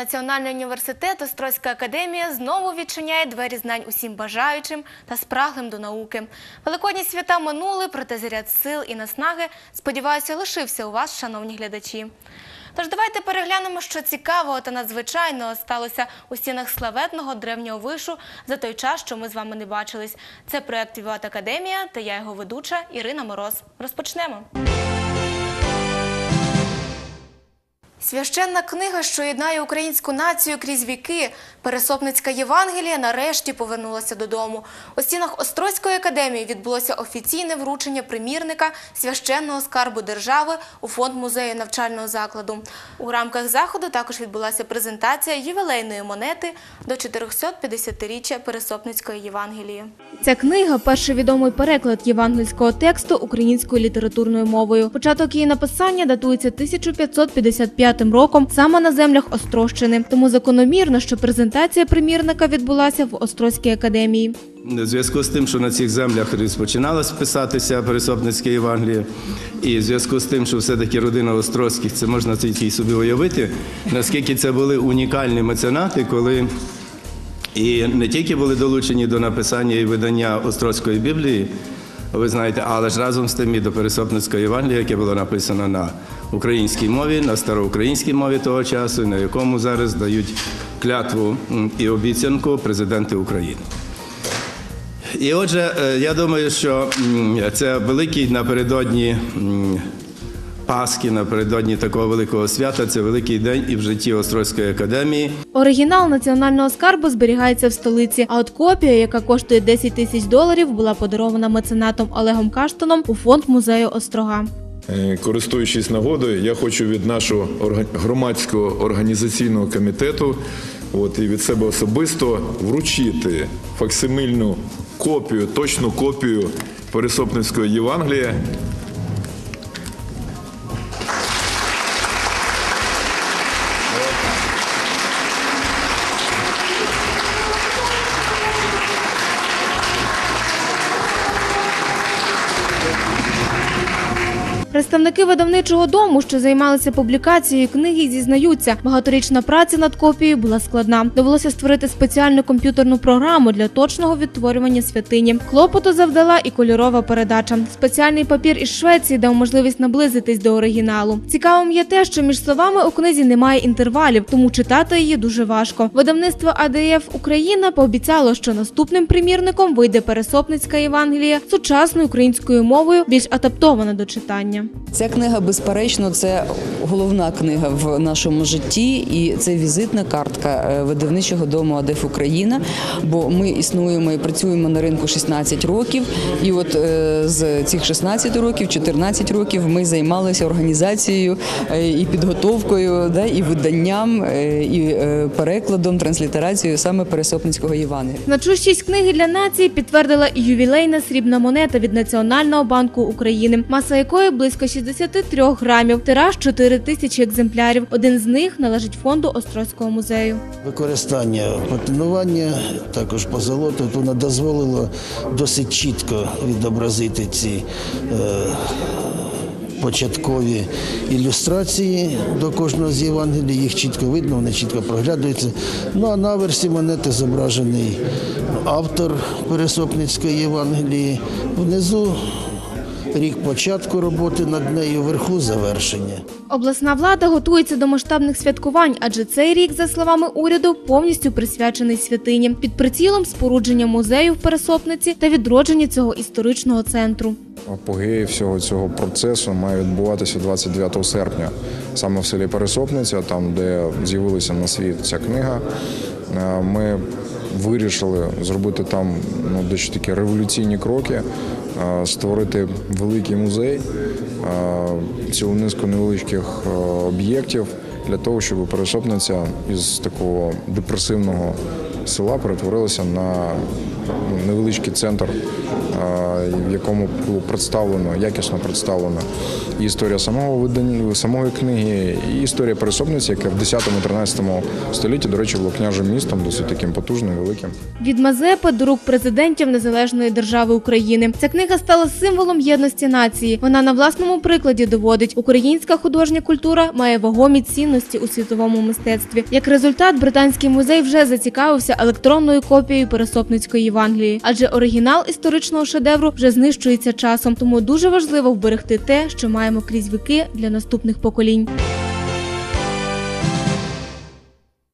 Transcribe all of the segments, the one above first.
Національний університет Острозька академія знову відчиняє двері знань усім бажаючим та спраглим до науки. Великодні свята минули, проте заряд сил і наснаги, сподіваюся, лишився у вас, шановні глядачі. Тож давайте переглянемо, що цікавого та надзвичайного сталося у стінах славетного древнього вишу за той час, що ми з вами не бачились. Це проект Віват Академія та я його ведуча Ірина Мороз. Розпочнемо. Священна книга, що єднає українську націю крізь віки, Пересопницька Євангелія нарешті повернулася додому. У стінах Острозької академії відбулося офіційне вручення примірника священного скарбу держави у фонд музею навчального закладу. У рамках заходу також відбулася презентація ювілейної монети до 450-річчя Пересопницької Євангелії. Ця книга перший відомий переклад євангельського тексту українською літературною мовою. Початок її написання датується 1555 роком саме на землях Острощини. Тому закономірно, що презентація примірника відбулася в Острозькій академії. У зв'язку з тим, що на цих землях розпочиналось писатися Пересопницьке Євангеліє, і в зв'язку з тим, що все-таки родина Острозьких, це можна тільки собі уявити, наскільки це були унікальні меценати, коли і не тільки були долучені до написання і видання Острозької Біблії, ви знаєте, але ж разом з тим і до Пересопницького Євангелія, яке було написано на українській мові, на староукраїнській мові того часу, на якому зараз дають клятву і обіцянку президенти України. І отже, е, я думаю, що це великий напередодні Пасхи, напередодні такого великого свята. Це великий день і в житті Острозької академії. Оригінал національного скарбу зберігається в столиці. А от копія, яка коштує 10 тисяч доларів, була подарована меценатом Олегом Каштаном у фонд музею Острога. Е, Користуючись нагодою, я хочу від нашого громадського організаційного комітету от, і від себе особисто вручити факсимильну копію, точну копію Пересопницької Євангелія. Представники видавничого дому, що займалися публікацією книги, зізнаються, багаторічна праця над копією була складна. Довелося створити спеціальну комп'ютерну програму для точного відтворювання святині. Клопоту завдала і кольорова передача. Спеціальний папір із Швеції дав можливість наблизитись до оригіналу. Цікавим є те, що між словами у книзі немає інтервалів, тому читати її дуже важко. Видавництво АДФ Україна пообіцяло, що наступним примірником вийде Пересопницька Євангелія сучасною українською мовою, більш адаптована до читання. Ця книга, безперечно, це головна книга в нашому житті, і це візитна картка е, видавничого дому АДЕФ Україна. Бо ми існуємо і працюємо на ринку 16 років. І от е, з цих 16 років, 14 років ми займалися організацією е, і підготовкою, да, і виданням, і перекладом, транслітерацією саме Пересопницького Євангелія. Значущість книги для нації підтвердила ювілейна срібна монета від Національного банку України, маса якої близько 63 грамів, тираж 4 тисячі екземплярів. Один з них належить фонду Острозького музею. Використання патинування також по золоту воно дозволило досить чітко відобразити ці е, початкові ілюстрації до кожного з Євангелій. Їх чітко видно, вони чітко проглядаються. Ну а на версі монети зображений автор Пересопницької Євангелії. Внизу рік початку роботи над нею, вверху завершення. Обласна влада готується до масштабних святкувань, адже цей рік, за словами уряду, повністю присвячений святині під прицілом спорудження музею в Пересопниці та відродження цього історичного центру. Апогеї всього цього процесу має відбуватися 29 серпня, саме в селі Пересопниця, там де з'явилася на світ ця книга. Е, Ми вирішили зробити там ну, дещо такі революційні кроки, створити великий музей, цілу низку невеличких об'єктів для того, щоб Пересопниця із такого депресивного села перетворилася на невеличкий центр, е, в якому було представлено, якісно представлено історія самого видання, самої книги, і історія пересобниці, яка в 10-13 столітті, до речі, було княжим містом, досить таким потужним, великим. Від Мазепи до рук президентів Незалежної держави України. Ця книга стала символом єдності нації. Вона на власному прикладі доводить, українська художня культура має вагомі цінності у світовому мистецтві. Як результат, британський музей вже зацікавився електронною копією Пересопницької Євангелії, адже оригінал історичного шедевру вже знищується часом. Тому дуже важливо вберегти те, що маємо крізь віки для наступних поколінь.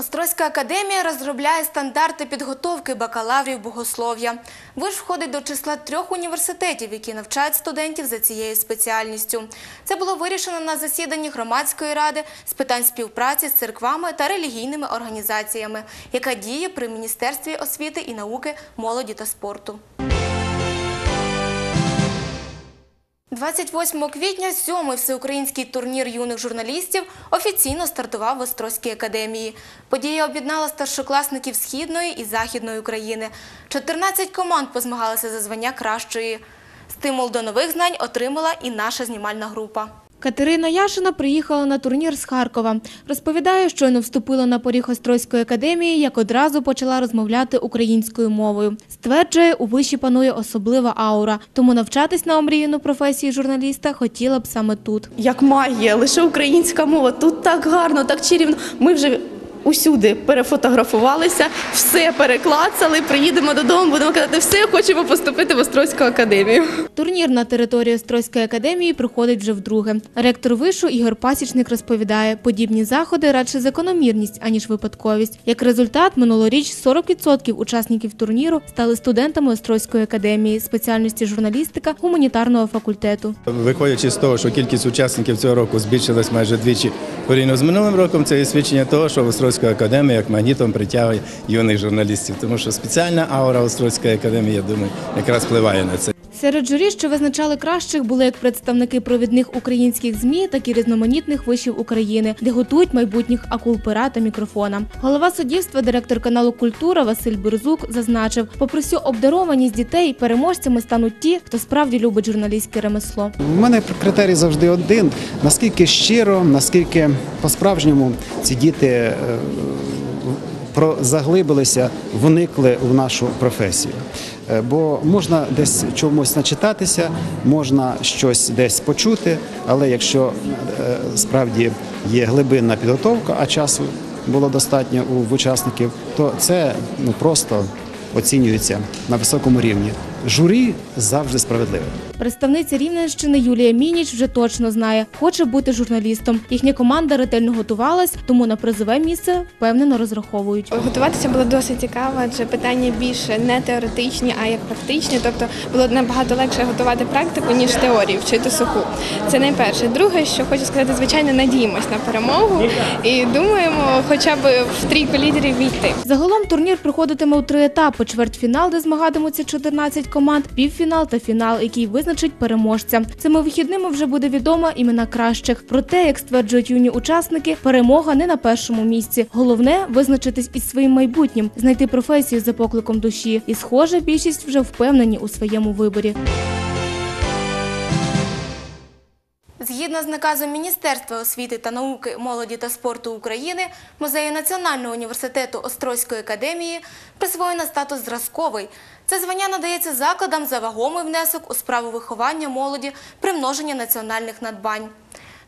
Острозька академія розробляє стандарти підготовки бакалаврів богослов'я. Виш входить до числа трьох університетів, які навчають студентів за цією спеціальністю. Це було вирішено на засіданні громадської ради з питань співпраці з церквами та релігійними організаціями, яка діє при Міністерстві освіти і науки, молоді та спорту. 28 квітня сьомий всеукраїнський турнір юних журналістів офіційно стартував в Острозькій академії. Подія об'єднала старшокласників Східної і Західної України. 14 команд позмагалися за звання кращої. Стимул до нових знань отримала і наша знімальна група. Катерина Яшина приїхала на турнір з Харкова. Розповідає, щойно вступила на поріг Острозької академії, як одразу почала розмовляти українською мовою. Стверджує, у виші панує особлива аура, тому навчатись на омріяну професії журналіста хотіла б саме тут. як магія, лише українська мова. Тут так гарно, так чарівно. Ми вже усюди перефотографувалися, все переклацали. Приїдемо додому, будемо казати, все хочемо поступити в Острозьку академію. Турнір на території Острозької академії проходить вже вдруге. Ректор вишу Ігор Пасічник розповідає, подібні заходи радше закономірність, аніж випадковість. Як результат, минулоріч 40% учасників турніру стали студентами Острозької академії спеціальності журналістика гуманітарного факультету. Виходячи з того, що кількість учасників цього року збільшилась майже двічі порівняно з минулим роком, це є свідчення того, що Острозька академія як магнітом притягує юних журналістів, тому що спеціальна аура Острозької академії, я думаю, якраз впливає на це. Серед журі, що визначали кращих, були як представники провідних українських змі, так і різноманітних вишів України, де готують майбутніх акул пера та мікрофона. Голова суддівства, директор каналу Культура Василь Берзук зазначив, попри всю обдарованість дітей, переможцями стануть ті, хто справді любить журналістське ремесло. У мене критерій завжди один: наскільки щиро, наскільки по-справжньому ці діти е, заглибилися, вникли в нашу професію. Е, Бо можна десь чомусь начитатися, можна щось десь почути, але якщо е, справді є глибинна підготовка, а часу було достатньо у учасників, то це ну просто оцінюється на високому рівні. Журі завжди справедливе. Представниця Рівненщини Юлія Мініч вже точно знає, хоче бути журналістом. Їхня команда ретельно готувалась, тому на призове місце впевнено розраховують. Готуватися було досить цікаво, адже питання більше не теоретичні, а як практичні. Тобто було набагато легше готувати практику, ніж теорію, вчити суху. Це найперше. Друге, що хочу сказати, звичайно, надіємось на перемогу і думаємо, хоча б в трійку лідерів війти. Загалом турнір проходитиме у три етапи: чвертьфінал, де змагатимуться 14 команд, півфінал та фінал, який визначить переможця. Цими вихідними вже буде відома імена кращих. Проте, як стверджують юні учасники, перемога не на першому місці. Головне визначитись із своїм майбутнім, знайти професію за покликом душі. І, схоже, більшість вже впевнені у своєму виборі. Згідно з наказом Міністерства освіти та науки, молоді та спорту України, музею Національного університету Острозької академії присвоєно статус зразковий. Це звання надається закладам за вагомий внесок у справу виховання молоді, примноження національних надбань.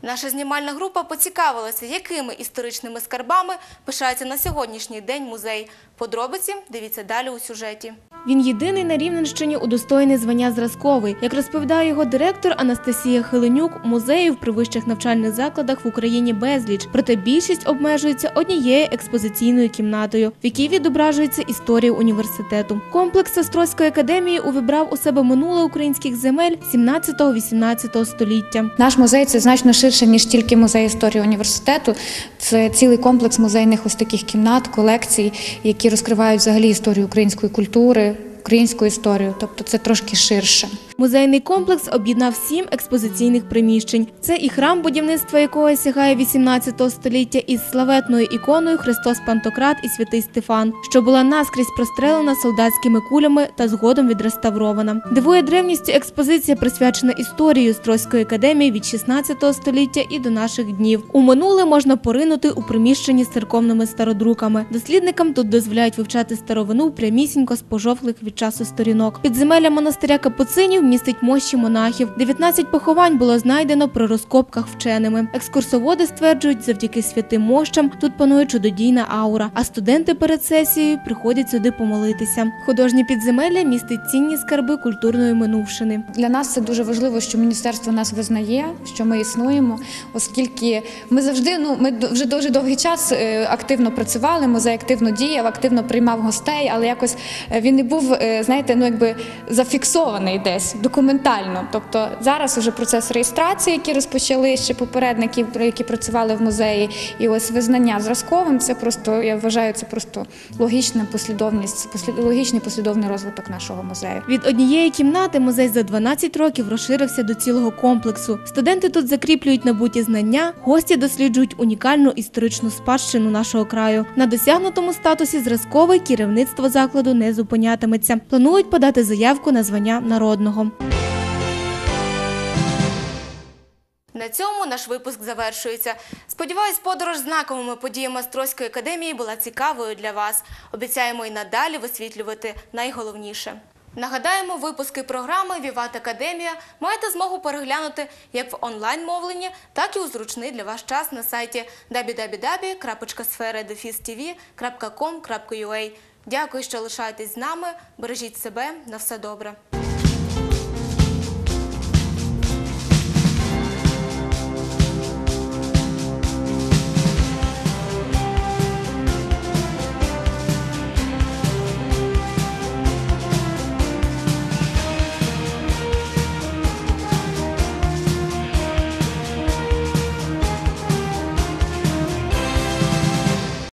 Наша знімальна група поцікавилася, якими історичними скарбами пишається на сьогоднішній день музей. Подробиці дивіться далі у сюжеті. Він єдиний на Рівненщині удостоєний звання зразковий. Як розповідає його директор Анастасія Хиленюк, музеїв при вищих навчальних закладах в Україні безліч. Проте більшість обмежується однією експозиційною кімнатою, в якій відображується історія університету. Комплекс Острозької академії увібрав у себе минуле українських земель 17-18 століття. Наш музей це значно ширше, ніж тільки музей історії університету. Це цілий комплекс музейних ось таких кімнат, колекцій, які розкривають взагалі історію української культури, українську історію. Тобто це трошки ширше. Музейний комплекс об'єднав сім експозиційних приміщень. Це і храм, будівництва якого сягає 18 століття із славетною іконою Христос Пантократ і Святий Стефан, що була наскрізь прострелена солдатськими кулями та згодом відреставрована. Дивує древністю експозиція присвячена історії Острозької академії від 16 століття і до наших днів. У минуле можна поринути у приміщенні з церковними стародруками. Дослідникам тут дозволяють вивчати старовину прямісінько з пожовклих від часу сторінок. Підземелля монастиря капуцинів містить мощі монахів. 19 поховань було знайдено при розкопках вченими. Екскурсоводи стверджують, завдяки святим мощам тут панує чудодійна аура. А студенти перед сесією приходять сюди помолитися. Художнє підземелля містить цінні скарби культурної минувшини. Для нас це дуже важливо, що міністерство нас визнає, що ми існуємо, оскільки ми завжди, ну ми вже дуже довгий час е, активно працювали, музей активно діяв, активно приймав гостей, але якось е, він не був, е, знаєте, ну якби зафіксований десь документально. Тобто зараз уже процес реєстрації, який розпочали ще попередники, які працювали в музеї, і ось визнання зразковим. Це просто я вважаю, це просто логічна послідовність, послід- логічний послідовний розвиток нашого музею. Від однієї кімнати музей за 12 років розширився до цілого комплексу. Студенти тут закріплюють набуті знання, гості досліджують унікальну історичну спадщину нашого краю. На досягнутому статусі зразковий керівництво закладу не зупинятиметься. Планують подати заявку на звання народного. На цьому наш випуск завершується. Сподіваюсь, подорож знаковими подіями Острозької академії була цікавою для вас. Обіцяємо й надалі висвітлювати найголовніше. Нагадаємо, випуски програми Віват Академія маєте змогу переглянути як в онлайн-мовленні, так і у зручний для вас час на сайті www.sfera.com.ua. Дякую, що лишаєтесь з нами. Бережіть себе. На все добре.